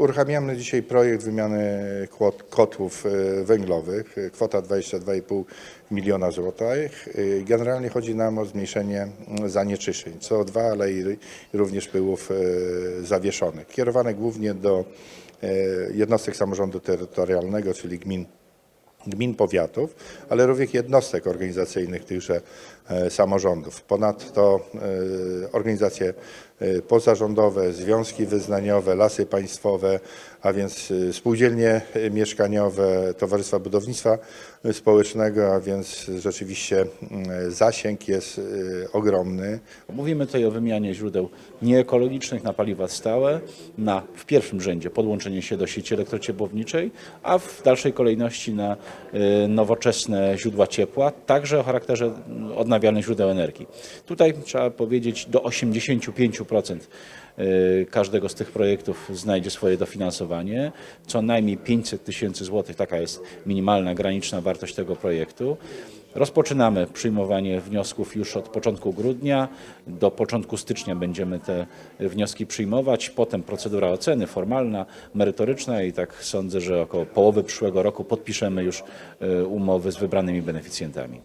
Uruchamiamy dzisiaj projekt wymiany kotłów e, węglowych, kwota 22,5 miliona złotych. E, Generalnie chodzi nam o zmniejszenie mm, zanieczyszczeń CO2, ale i również pyłów e, zawieszonych. Kierowane głównie do jednostek samorządu terytorialnego, czyli gmin gmin powiatów, ale również jednostek organizacyjnych tychże samorządów. Ponadto organizacje pozarządowe, związki wyznaniowe, lasy państwowe, a więc e, spółdzielnie e, mieszkaniowe, Towarzystwa Budownictwa e, Społecznego, a więc rzeczywiście zasięg jest e, ogromny. Mówimy tutaj o wymianie źródeł nieekologicznych na paliwa stałe, na w pierwszym rzędzie podłączenie się do sieci elektrociepłowniczej, a w dalszej kolejności na nowoczesne źródła ciepła, także o charakterze odnawialnych źródeł energii. Tutaj trzeba powiedzieć do 85% y, każdego z tych projektów znajdzie swoje dofinansowanie. Co najmniej 500 tysięcy złotych, taka jest minimalna, graniczna wartość tego projektu. Rozpoczynamy przyjmowanie wniosków już od początku grudnia. Do początku stycznia będziemy te wnioski przyjmować. Potem procedura oceny formalna, merytoryczna i tak sądzę, że około połowy przyszłego roku podpiszemy już y, umowy z wybranymi beneficjentami.